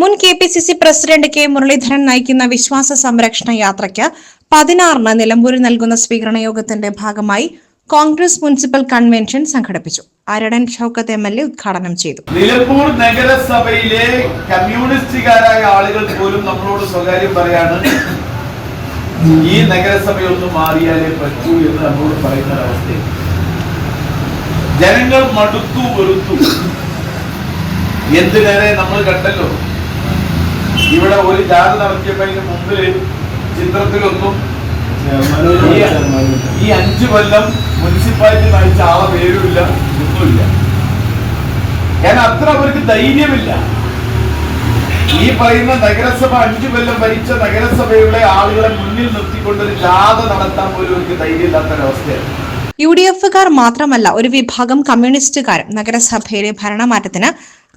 മുൻ K P C C president K Muraleedharan നയിക്കുന്ന വിശ്വാസ സംരക്ഷണ യാത്രയ്ക്ക് പതിനാറിന് നിലമ്പൂരിൽ നൽകുന്ന സ്വീകരണ യോഗത്തിന്റെ ഭാഗമായി കോൺഗ്രസ് മുനിസിപ്പൽ കൺവെൻഷൻ സംഘടിപ്പിച്ചു. Aryadan Shoukath M L A ഉദ്ഘാടനം ചെയ്തു. നിലമ്പൂർ നഗരസഭയിലെ കമ്മ്യൂണിസ്റ്റുകാരായ ആളുകൾ പോലും നമ്മളോട് സ്വകാര്യം പറയാണ് ഈ നഗരസഭയൊന്നും മാറിയാലേ പറ്റൂ എന്ന് നമ്മളോട് പറയുന്ന ഒരവസ്ഥയിൽ ജനങ്ങൾ മടുത്തു വെറുത്തു. എന്തിനേറെ നമ്മൾ കണ്ടല്ലോ? ഇവിടെ ഒരു ജാഥ നടത്തിയപ്പോ അതിന് മുമ്പിൽ ചിത്രത്തിലൊന്നും ഈ- അഞ്ചു കൊല്ലം മുനിസിപ്പാലിറ്റി നയിച്ച ആളെ പേരുമില്ല ഒന്നുമില്ല. കാരണം അത്ര അവർക്ക് ധൈര്യമില്ല. ഈ പറയുന്ന നഗരസഭ അഞ്ചു കൊല്ലം ഭരിച്ച നഗരസഭയുടെ ആളുകളെ മുന്നിൽ നിർത്തിക്കൊണ്ട് ഒരു ജാഥ നടത്താൻ പോലും അവർക്ക് ധൈര്യമില്ലാത്തൊരവസ്ഥയാണ്. യു ഡി എഫുകാർ മാത്രമല്ല ഒരു വിഭാഗം കമ്മ്യൂണിസ്റ്റുകാരും നഗരസഭയിലെ ഭരണമാറ്റത്തിന്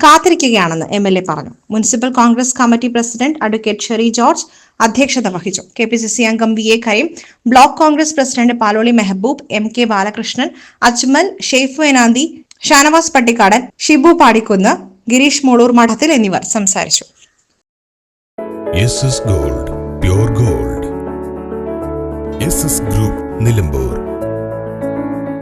കാത്തിരിക്കുകയാണെന്ന് എം എൽ എ പറഞ്ഞു. Municipal Congress committee president advocate Sherry George അധ്യക്ഷത വഹിച്ചു. കെ പി സി സി അംഗം V A Kareem block Congress president Paloli Mehaboob M K Balakrishnan Ajmal Shaif Enanthi Shanavas Pattikkadan Shibu Padikkunnu Gireesh Moloor Madathil എന്നിവർ സംസാരിച്ചു. Gold gold. Group Nilambur.